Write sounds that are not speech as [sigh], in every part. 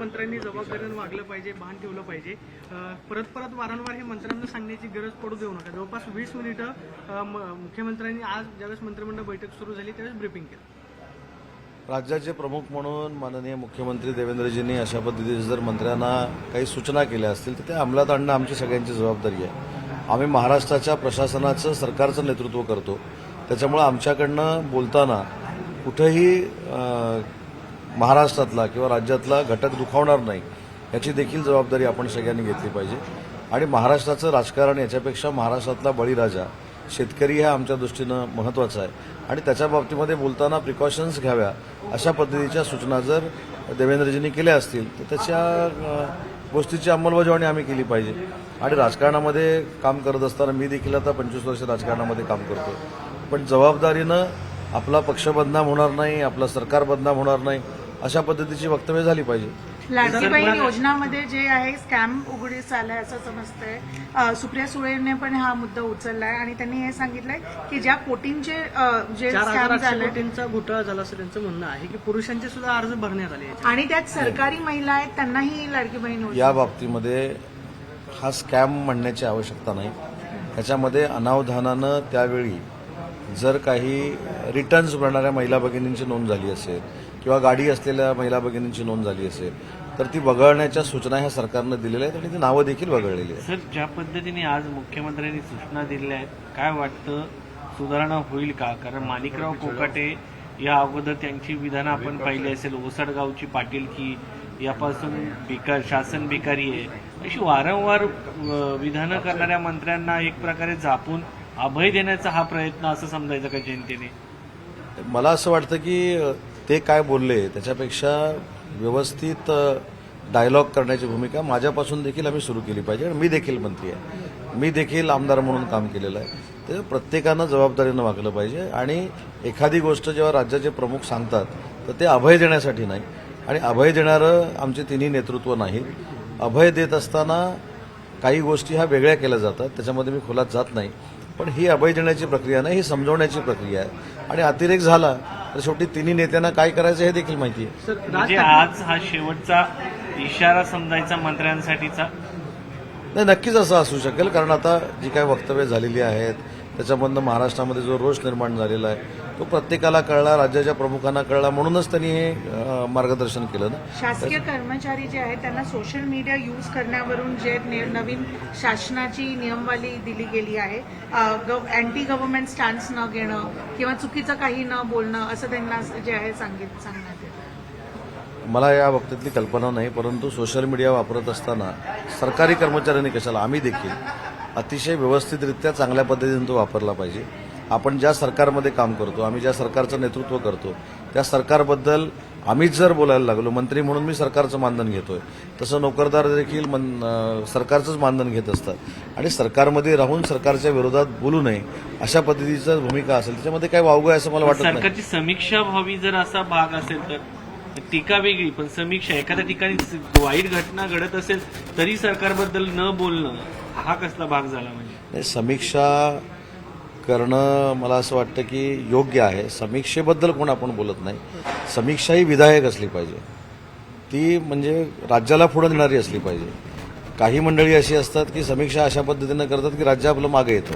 मंत्र्यांनी जबाबदारीनं वागलं पाहिजे भान ठेवलं पाहिजे. परत परत वारंवार हे मंत्र्यांना सांगण्याची गरज पडू देऊ नका. जवळपास वीस मिनिटं म- मुख्यमंत्र्यांनी आज ज्यावेळेस मंत्रिमंडळ बैठक सुरू झाली त्यावेळेस ब्रिफिंग केलं. राज्याचे प्रमुख म्हणून माननीय मुख्यमंत्री देवेंद्रजींनी अशा पद्धतीचे जर मंत्र्यांना काही सूचना केल्या असतील तर ते अंमलात आणणं आमची सगळ्यांची जबाबदारी आहे. आम्ही महाराष्ट्राच्या प्रशासनाचं सरकारचं नेतृत्व करतो. त्याच्यामुळं आमच्याकडनं बोलताना कुठंही महाराष्ट्रातला किंवा राज्यातला घटक दुखावणार नाही याची देखील जबाबदारी आपण सगळ्यांनी घेतली पाहिजे. आणि महाराष्ट्राचं राजकारण याच्यापेक्षा महाराष्ट्रातला बळीराजा शेतकरी हा आमच्या दृष्टीनं महत्त्वाचं आहे. आणि त्याच्या बाबतीमध्ये बोलताना प्रिकॉशन्स घ्याव्या अशा पद्धतीच्या सूचना जर देवेंद्रजींनी केल्या असतील तर त्याच्या गोष्टीची अंमलबजावणी आम्ही केली पाहिजे. आणि राजकारणामध्ये काम करत असताना मी देखील आता पंचवीस वर्ष राजकारणामध्ये काम करतो पण जबाबदारीनं आपला पक्ष बदनाम होणार नाही आपलं सरकार बदनाम होणार नाही अशा पद्धतीची वक्तव्य झाली पाहिजे. लाडकी बहीण योजनामध्ये जे आहे स्कॅम उघडीस आलाय असं समजतंय. अ, सुप्रिया सुळेने पण हा मुद्दा उचललाय आणि त्यांनी हे सांगितलंय की ज्या कोटींचे अ, जे चार हजार स्कॅम आठशे झाले कोटींचा घोटाळा झाला असं त्यांचं म्हणणं आहे की पुरुषांचे सुद्धा अर्ज भरण्यात आले याच्यात. आणि त्यात सरकारी महिला आहेत त्यांनाही लाडकी बहीण योजना या बाबतीमध्ये हा स्कॅम म्हणण्याची आवश्यकता नाही. त्याच्यामध्ये अनावधानानं त्यावेळी जर काही रिटर्न्स भरणाऱ्या महिला भगिनींची नोंद झाली असेल किंवा गाडी असलेल्या महिला भगिनींची नोंद झाली असेल तर ती वगळण्याच्या सूचना ह्या सरकारनं दिलेल्या आहेत आणि ती नावं देखील वगळलेली आहेत. सर ज्या पद्धतीने आज मुख्यमंत्र्यांनी सूचना दिल्या आहेत काय वाटतं? सुधारणा होईल का? कारण माणिकराव कोकाटे या अगोदर त्यांची विधानं आपण पाहिली असेल ओसडगावची पाटीलकी यापासून बेकार शासन बेकारी आहे. अशी वारंवार विधानं करणाऱ्या मंत्र्यांना एक प्रकारे झापून अभय देण्याचा हा प्रयत्न असं समजायचं का जनतेने? मला असं वाटतं की ते काय बोलले त्याच्यापेक्षा व्यवस्थित डायलॉग करण्याची भूमिका माझ्यापासून देखील आम्ही सुरू केली पाहिजे. आणि मी देखील मंत्री आहे. मी देखील आमदार म्हणून काम केलेलं आहे. ते प्रत्येकानं जबाबदारीनं वागलं पाहिजे. आणि एखादी गोष्ट जेव्हा राज्याचे प्रमुख सांगतात तर ते अभय देण्यासाठी नाही. आणि अभय देणारं आमचे तिन्ही नेतृत्व नाही. अभय देत असताना काही गोष्टी ह्या वेगळ्या केल्या जातात. त्याच्यामध्ये मी खोलात जात नाही. पण ही अभय देण्याची प्रक्रिया नाही ही समजवण्याची प्रक्रिया आहे. आणि अतिरेक झाला तर शेवटी तिन्ही नेत्यांना काय करायचं हे देखील माहिती आहे. म्हणजे आज हा शेवटचा इशारा समजायचा मंत्र्यांसाठीचा? नाही नक्कीच असं असू शकेल कारण आता जी काय वक्तव्य झालेली आहेत त्याच्यामधनं महाराष्ट्रामध्ये जो रोष निर्माण झालेला आहे तो प्रत्येकाला कळला राज्याच्या प्रमुखांना कळला म्हणूनच त्यांनी हे मार्गदर्शन केलं ना. शासकीय कर्मचारी जे आहेत त्यांना सोशल मीडिया यूज करण्यावरून जे ने- नवीन शासनाची नियमवाली दिली गेली आहे. अँटी गव्हर्नमेंट स्टॅन्स न घेणं किंवा चुकीचं काही न बोलणं असं त्यांना जे आहे सांगित सांगण्यात येतं. मला या बाबतीतली कल्पना नाही परंतु सोशल मीडिया वापरत असताना सरकारी कर्मचाऱ्यांनी कशाला आम्ही देखील अतिशय व्यवस्थितरित्या चांगल्या पद्धतीने तो वापरला पाहिजे. आपण ज्या सरकारमध्ये काम करतो आम्ही ज्या सरकारचं नेतृत्व करतो त्या सरकारबद्दल आम्हीच जर बोलायला लागलो मंत्री म्हणून मी सरकारचं मानधन घेतोय. तसं नोकरदार देखील मन- सरकारचंच मानधन घेत असतात. आणि सरकारमध्ये राहून सरकारच्या विरोधात बोलू नये अशा पद्धतीचं भूमिका असेल त्याच्यामध्ये काय वावगं आहे असं मला वाटत नाही. सरकारची समीक्षा व्हावी जर असा भाग असेल तर? टीका वेगळी पण समीक्षा एखाद्या ठिकाणी वाईट घटना घडत असेल तरी सरकारबद्दल न बोलणं हा कसला भाग झाला म्हणजे? समीक्षा करणं मला असं वाटतं की योग्य आहे. समीक्षेबद्दल कोण आपण बोलत नाही. समीक्षा ही विधायक असली पाहिजे. ती म्हणजे राज्याला पुढं नेणारी असली पाहिजे. काही मंडळी अशी असतात की समीक्षा अशा पद्धतीनं करतात की राज्य आपलं मागे येतं.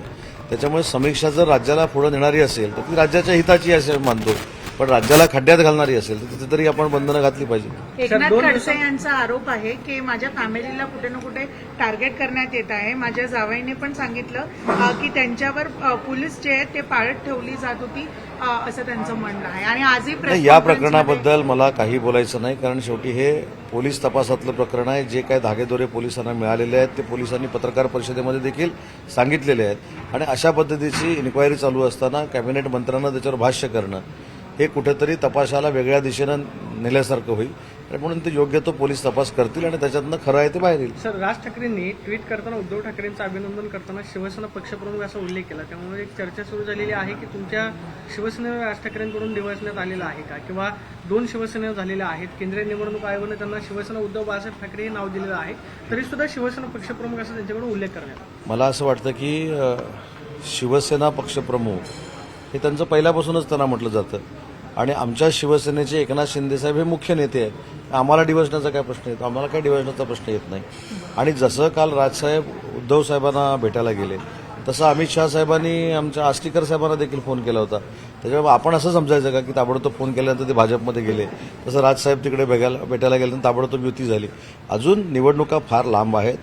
त्याच्यामुळे समीक्षा जर राज्याला पुढं नेणारी असेल तर ती राज्याच्या हिताची असे मानतो. पण राज्याला खड्ड्यात घालणारी असेल तर तिथे तरी आपण बंधनं घातली पाहिजे. एकनाथ दोन खडसे यांचा आरोप आहे की माझ्या फॅमिलीला कुठे ना कुठे टार्गेट करण्यात येत आहे. माझ्या जावईने पण सांगितलं की त्यांच्यावर पोलीस जे आहेत ते पाळत ठेवली जात होती असं त्यांचं म्हणणं आहे. आणि आजही या प्रकरणाबद्दल मला काही बोलायचं नाही कारण शेवटी हे पोलीस तपासातलं प्रकरण आहे. जे काय धागेदोरे पोलिसांना मिळालेले आहेत ते पोलिसांनी पत्रकार परिषदेमध्ये देखील सांगितलेले आहेत. आणि अशा पद्धतीची इन्क्वायरी चालू असताना कॅबिनेट मंत्र्यांना त्याच्यावर भाष्य करणं हे कुठेतरी तपासाला वेगळ्या दिशेनं नेल्यासारखं होईल. म्हणून ते योग्य तो पोलीस तपास करतील आणि त्याच्यातनं खरं आहे ते बाहेर येईल. सर राज ठाकरेंनी ट्विट करताना उद्धव ठाकरेंचं अभिनंदन करताना शिवसेना पक्षप्रमुख असा उल्लेख केला. त्यामुळे एक चर्चा सुरू झालेली आहे की तुमच्या शिवसेनेवर राज ठाकरेंकडून दिवसण्यात आलेला आहे का? किंवा दोन शिवसेना झालेल्या आहेत केंद्रीय निवडणूक आयोगाने त्यांना शिवसेना उद्धव बाळासाहेब ठाकरे हे नाव दिलेलं आहे तरी सुद्धा शिवसेना पक्षप्रमुख असा त्यांच्याकडून उल्लेख करण्यात आला. मला असं वाटतं की शिवसेना पक्षप्रमुख हे त्यांचं पहिल्यापासूनच त्यांना म्हटलं जातं. आणि आमच्या शिवसेनेचे एकनाथ शिंदेसाहेब हे मुख्य नेते आहेत. आम्हाला डिवजनाचा काय प्रश्न येतो आम्हाला काय डिवसण्याचा प्रश्न येत नाही. आणि जसं काल राजसाहेब उद्धव साहेबांना भेटायला गेले तसं अमित शहा साहेबांनी आमच्या आष्टीकर साहेबांना देखील फोन केला होता. त्याच्यामुळे आपण असं समजायचं का की ताबडतोब फोन केल्यानंतर ते भाजपमध्ये गेले तसं राजसाहेब तिकडे भेगायला भेटायला गेले ताबडतोब युती झाली. अजून निवडणुका फार लांब आहेत.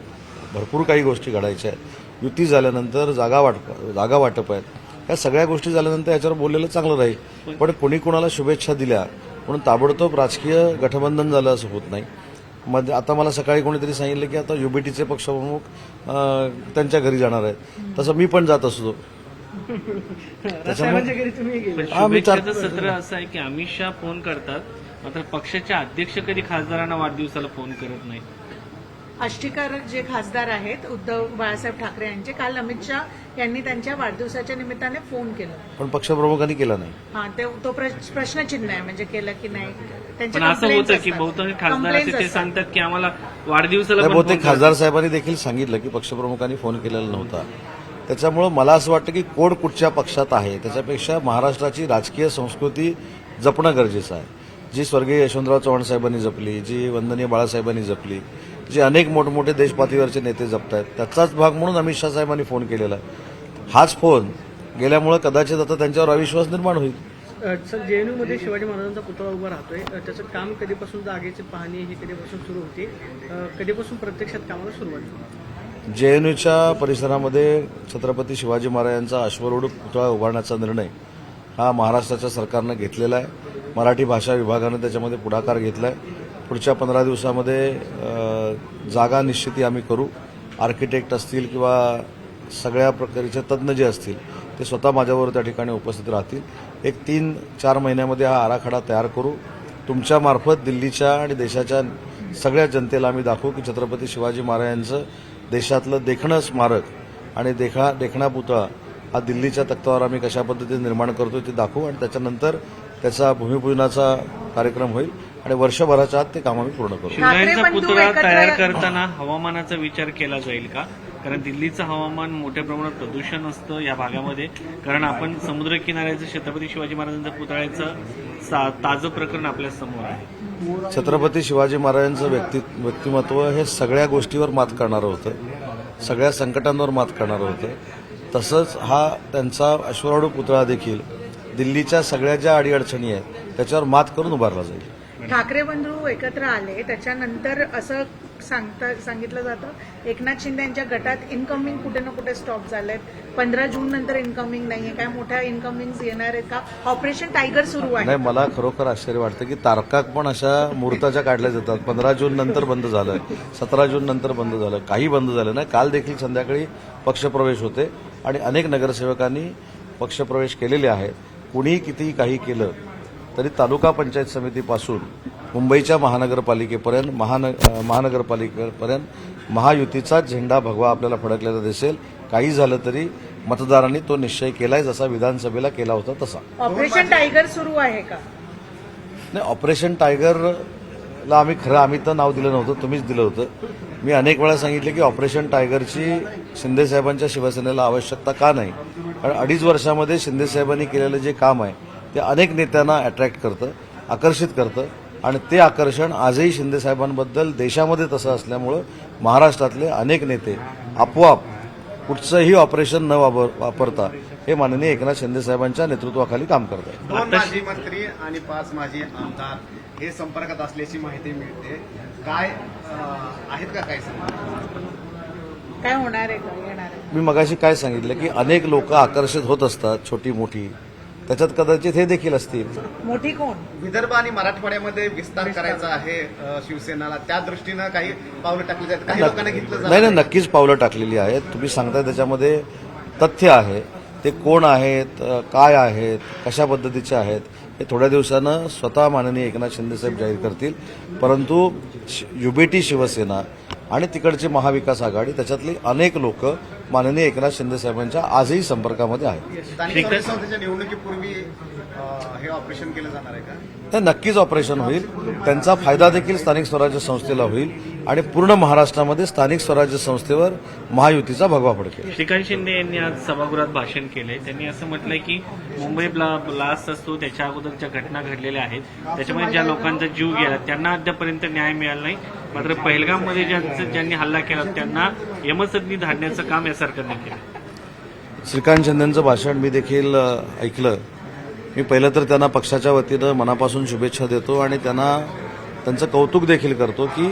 भरपूर काही गोष्टी घडायच्या आहेत. युती झाल्यानंतर जागा वाटप जागा वाटप आहेत. या सगळ्या गोष्टी झाल्यानंतर याच्यावर बोललेलं चांगलं राहील. पण कोणी कोणाला शुभेच्छा दिल्या म्हणून ताबडतोब राजकीय गठबंधन झालं असं होत नाही. मध्ये आता मला सकाळी कोणीतरी सांगितलं की आता युबीटीचे पक्षप्रमुख अं, त्यांच्या घरी जाणार आहेत. तसं मी पण जात असतो. [laughs] हा, सत्र असं आहे की अमित शहा फोन करतात मात्र पक्षाचे अध्यक्ष कधी खासदारांना वाढदिवसाला फोन करत नाही आष्टीकर जे खासदार आहेत उद्धव बाळासाहेब ठाकरे यांचे काल अमित शहा यांनी त्यांच्या वाढदिवसाच्या निमित्ताने फोन केलं पण पक्षप्रमुखांनी केला नाही हा ते तो प्रश्न- प्रश्नचिन्ह आहे म्हणजे केलं की नाही पण असं complaints होतं की असतात. बहुतांश खासदार Complaints ते असतात. सांगतात की आम्हाला वाढदिवसाला नाही, पण बहुतेक फोन. खासदार साहेबांनी देखील सांगितलं की पक्षप्रमुखांनी फोन केलेला नव्हता त्याच्यामुळं मला असं वाटतं की कोण कुठच्या पक्षात आहे त्याच्यापेक्षा महाराष्ट्राची राजकीय संस्कृती जपणं गरजेचं आहे जी स्वर्गीय यशवंतराव चव्हाण साहेबांनी जपली जी वंदनीय बाळासाहेबांनी जपली जे अनेक मोठमोठे देशपातळीवरचे नेते जपत आहेत त्याचाच भाग म्हणून अमित शहा साहेबांनी फोन केलेला आहे. हाच फोन गेल्यामुळं कदाचित आता त्यांच्यावर अविश्वास निर्माण होईल. सर जेएनयू मध्ये शिवाजी महाराजांचा पुतळा उभा राहतोय त्याचं काम कधीपासून जागेची पाहणी ही कधीपासून सुरू होती? कधीपासून प्रत्यक्षात कामाला सुरुवात जेएनयूच्या परिसरामध्ये छत्रपती शिवाजी महाराजांचा अश्वरूढ पुतळा उभारण्याचा निर्णय हा महाराष्ट्राच्या सरकारनं घेतलेला आहे. मराठी भाषा विभागानं त्याच्यामध्ये पुढाकार घेतला आहे पुढच्या पंधरा दिवसामध्ये जागा निश्चिती आम्ही करू. आर्किटेक्ट असतील किंवा सगळ्या प्रकारचे तज्ज्ञ जे असतील ते स्वतः माझ्याबरोबर त्या ठिकाणी उपस्थित राहतील. एक तीन चार महिन्यामध्ये हा आराखडा तयार करू. तुमच्या मार्फत दिल्लीच्या आणि देशाच्या सगळ्या जनतेला आम्ही दाखवू की छत्रपती शिवाजी महाराजांचं देशातलं देखणं स्मारक आणि देखा देखणा पुतळा हा दिल्लीच्या तक्तावर आम्ही कशा पद्धतीने निर्माण करतो ते दाखवू आणि त्याच्यानंतर त्याचा भूमिपूजनाचा कार्यक्रम होईल. आणि वर्षभराच्या आत ते काम आम्ही पूर्ण करू. शिवरायांचा पुतळा तयार करताना हवामानाचा विचार केला जाईल का? कारण दिल्लीचं हवामान मोठ्या प्रमाणात प्रदूषण असतं या भागामध्ये. कारण आपण समुद्र किनाऱ्याचं छत्रपती शिवाजी महाराजांच्या पुतळ्याचं सा- ताजं प्रकरण आपल्यासमोर आहे. छत्रपती शिवाजी महाराजांचं व्यक्ति व्यक्तिमत्व हे सगळ्या गोष्टीवर मात करणारं होतं. सगळ्या संकटांवर मात करणारं होतं. तसंच हा त्यांचा अश्वराडू पुतळा देखील दिल्लीच्या सगळ्या ज्या अडीअडचणी आहेत त्याच्यावर मात करून उभारला जाईल. ठाकरे बंधू एकत्र आले त्याच्यानंतर असं सांगता सांगितलं जातं एकनाथ शिंदे यांच्या गटात इनकमिंग कुठे ना कुठे स्टॉप झालेत. पंधरा जून नंतर इनकमिंग नाहीये. काय मोठ्या इनकमिंग येणार आहेत का? ऑपरेशन टायगर सुरू आहे. नाही मला खरोखर आश्चर्य वाटतं की तारका पण अशा मुहूर्ताच्या काढल्या जातात. पंधरा जून नंतर बंद झालं सतरा जून नंतर बंद झालं काही बंद झालं नाही. काल देखील संध्याकाळी पक्षप्रवेश होते आणि अनेक नगरसेवकांनी पक्षप्रवेश केलेले आहेत. कुणीही कितीही काही केलं तरी तालुका पंचायत समितीपासून मुंबईच्या महानगरपालिकेपर्यंत महान महानगरपालिकेपर्यंत महायुतीचाच झेंडा भगवा आपल्याला फडकलेला दिसेल. काही झालं तरी मतदारांनी तो निश्चय केलाय जसा विधानसभेला केला होता तसा. ऑपरेशन टायगर सुरू आहे का? नाही ऑपरेशन टायगरला आम्ही खरं आम्ही तर नाव दिलं नव्हतं तुम्हीच दिलं होतं. मी अनेक वेळा सांगितले की ऑपरेशन टायगरची शिंदेसाहेबांच्या शिवसेनेला आवश्यकता का नाही? कारण अडीच वर्षामध्ये शिंदेसाहेबांनी केलेलं जे काम आहे ते अनेक नेत्यांना अट्रॅक्ट करतं आकर्षित करतं. आणि ते आकर्षण आजही शिंदेसाहेबांबद्दल देशामध्ये तसं असल्यामुळं महाराष्ट्रातले अनेक नेते आपोआप कुठचंही ऑपरेशन न वापर वापरता हे माननीय एकनाथ शिंदेसाहेबांच्या नेतृत्वाखाली काम करत आहेत. दोन माजी मंत्री आणि पाच माजी आमदार हे संपर्कात असल्याची माहिती मिळते. काय आहेत का काय काय होणार आहे आहे? मी मगाशी काय सांगितलं की अनेक लोक आकर्षित होत असतात छोटी मोठी त्याच्यात कदाचित हे देखील असतील. मोठी कोण? विदर्भ आणि मराठवाड्यामध्ये विस्तार करायचा आहे अं, शिवसेनाला. त्या दृष्टीनं काही पावलं टाकली जातात काही लोकांना घेतलं नाही नाही जातं नक्कीच पावलं टाकलेली आहेत. तुम्ही सांगताय त्याच्यामध्ये तथ्य आहे. ते कोण आहेत अ, काय आहेत कशा पद्धतीचे आहेत हे थोड्या दिवसानं स्वतः माननीय एकनाथ शिंदेसाहेब जाहीर करतील. परंतु युबीटी शिवसेना आणि तिकडची महाविकास आघाडी त्याच्यातली अनेक लोक माननीय एकनाथ शिंदेसाहेबांच्या आजही संपर्कामध्ये आहे. निवडणुकीपूर्वी हे ऑपरेशन केलं जाणार आहे का? नक्कीच ऑपरेशन होईल. त्यांचा फायदा देखील स्थानिक स्वराज्य संस्थेला होईल. आणि पूर्ण महाराष्ट्रामध्ये स्थानिक स्वराज्य संस्थेवर महायुतीचा भगवा पडकेल श्रीकांत शिंदे यांनी आज सभागृहात भाषण केलंय. त्यांनी असं म्हटलंय की मुंबई ब्ला ब्लास्ट असतो त्याच्या अगोदरच्या घटना घडलेल्या आहेत त्याच्यामध्ये ज्या लोकांचा जीव गेला त्यांना अद्यापर्यंत न्याय मिळाला नाही. मात्र पहलगाममध्ये ज्यांनी हल्ला केला त्यांना यमसदनी धाडण्याचं काम या सरकारने केलं. श्रीकांत शिंदेचं भाषण मी देखील ऐकलं. मी पहिलं तर त्यांना पक्षाच्या वतीनं मनापासून शुभेच्छा देतो आणि त्यांना त्यांचं कौतुक देखील करतो की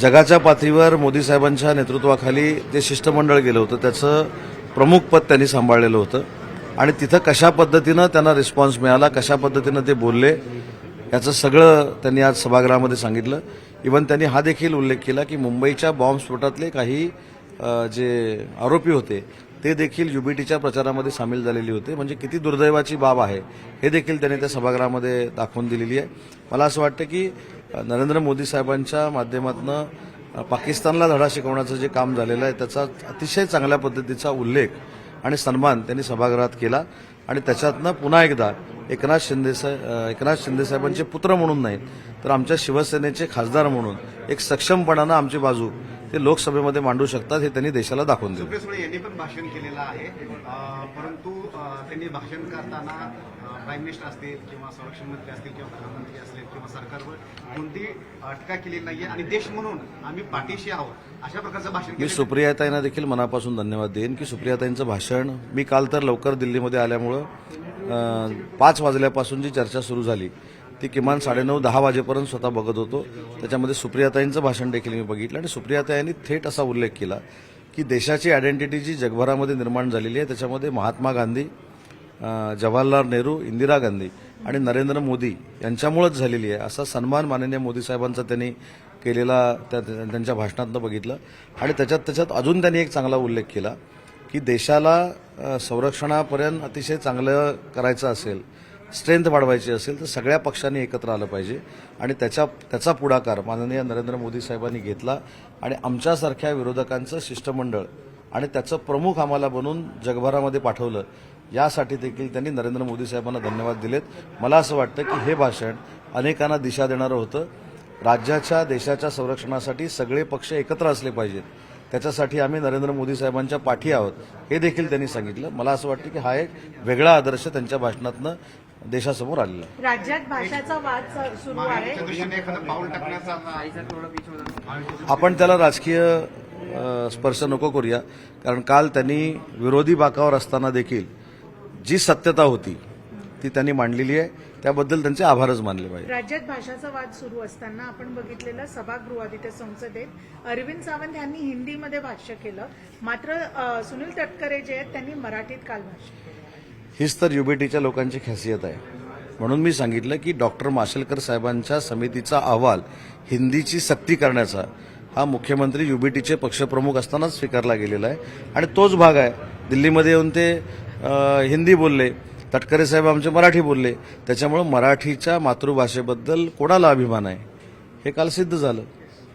जगाच्या पातळीवर मोदी साहेबांच्या नेतृत्वाखाली जे शिष्टमंडळ गेलं होतं त्याचं प्रमुख पद त्यांनी सांभाळलेलं होतं. आणि तिथं कशा पद्धतीनं त्यांना रिस्पॉन्स मिळाला कशा पद्धतीनं ते बोलले याचं सगळं त्यांनी आज सभागृहामध्ये सांगितलं. इवन त्यांनी हा देखील उल्लेख केला की मुंबईच्या बॉम्बस्फोटातले काही जे आरोपी होते ते देखील युबीटीच्या प्रचारामध्ये सामील झालेले होते. म्हणजे किती दुर्दैवाची बाब आहे हे देखील त्यांनी त्या सभागृहामध्ये दाखवून दिलेली आहे. मला असं वाटतं की नरेंद्र मोदी साहेबांच्या माध्यमातून पाकिस्तानला धडा शिकवण्याचं जे काम झालेलं आहे त्याचा अतिशय चांगल्या पद्धतीचा उल्लेख आणि सन्मान त्यांनी सभागृहात केला. आणि त्याच्यातनं पुन्हा एकदा एकनाथ शिंदे एकनाथ शिंदे साहेबांचे पुत्र म्हणून नाही तर आमच्या शिवसेनेचे खासदार म्हणून एक सक्षमपणानं आमची बाजू ते लोकसभेमध्ये मांडू शकतात हे त्यांनी देशाला दाखवून दिलं. सुळे यांनी पण भाषण केलेलं आहे. परंतु त्यांनी भाषण करताना प्राईम मिनिस्टर असतील किंवा संरक्षण मंत्री असतील किंवा प्रधानमंत्री असतील किंवा सरकारवर कोणती अं, टीका केलेली नाहीये. आणि देश म्हणून आम्ही पाठीशी आहोत. अशा प्रकारचं भाषण मी केलं सुप्रियाताईंना देखील मनापासून धन्यवाद देईन की सुप्रियाताईंचं भाषण मी काल तर लवकर दिल्लीमध्ये आल्यामुळं पाच वाजल्यापासून जी चर्चा सुरू झाली ती किमान साडेनऊ दहा वाजेपर्यंत स्वतः बघत होतो. त्याच्यामध्ये सुप्रियाताईंचं भाषण देखील मी बघितलं आणि सुप्रियाताईंनी थेट असा उल्लेख केला की देशाची आयडेंटिटी जी जगभरामध्ये निर्माण झालेली आहे त्याच्यामध्ये महात्मा गांधी जवाहरलाल नेहरू इंदिरा गांधी आणि नरेंद्र मोदी यांच्यामुळेच झालेली आहे असा सन्मान माननीय मोदी साहेबांचा त्यांनी केलेला त्या त्यांच्या भाषणातनं बघितलं. आणि त्याच्यात त्याच्यात अजून त्यांनी एक चांगला उल्लेख केला की देशाला संरक्षणापर्यंत अतिशय चांगलं करायचं असेल स्ट्रेंथ वाढवायची असेल तर सगळ्या पक्षांनी एकत्र आलं पाहिजे. आणि त्याच्या त्याचा पुढाकार माननीय नरेंद्र मोदी साहेबांनी घेतला आणि आमच्यासारख्या विरोधकांचं शिष्टमंडळ आणि त्याचं प्रमुख आम्हाला बनून जगभरामध्ये पाठवलं यासाठी देखील त्यांनी नरेंद्र मोदी साहेबांना धन्यवाद दिलेत. मला असं वाटतं की हे भाषण अनेकांना दिशा देणारं होतं. राज्याच्या देशाच्या संरक्षणासाठी सगळे पक्ष एकत्र असले पाहिजेत. त्याच्यासाठी आम्ही नरेंद्र मोदी साहेबांच्या पाठी आहोत हे देखील त्यांनी सांगितलं. मला असं वाटतं की हा एक वेगळा आदर्श त्यांच्या भाषणातनं देशासमोर आलेला आहे. राज्यात भाषाचा वाद सुरू आहे. हा- आपण त्याला राजकीय स्पर्श नको करूया. कारण काल त्यांनी विरोधी बाकावर असताना देखील जी सत्यता होती ती त्यांनी मांडलेली आहे. त्याबद्दल त्यांचे आभारच मानले पाहिजे. राज्यात भाषाचा वाद सुरू असताना आपण बघितलेलं सभागृहात इथे संसदेत अरविंद सावंत यांनी हिंदीमध्ये भाष्य केलं. मात्र सुनील तटकरे जे आहेत त्यांनी मराठीत काल भाष्य केलं. हीच तर युबीटीच्या लोकांची खासियत आहे. म्हणून मी सांगितलं की डॉक्टर माशेलकर साहेबांच्या समितीचा अहवाल हिंदीची सक्ती करण्याचा हा मुख्यमंत्री युबीटीचे पक्षप्रमुख असतानाच स्वीकारला गेलेला आहे. आणि तोच भाग आहे. दिल्लीमध्ये येऊन ते हिंदी बोलले तटकरे साहेब आमचे मराठी बोलले त्याच्यामुळे मराठीच्या मातृभाषेबद्दल कोणाला अभिमान आहे? हे काल सिद्ध झालं.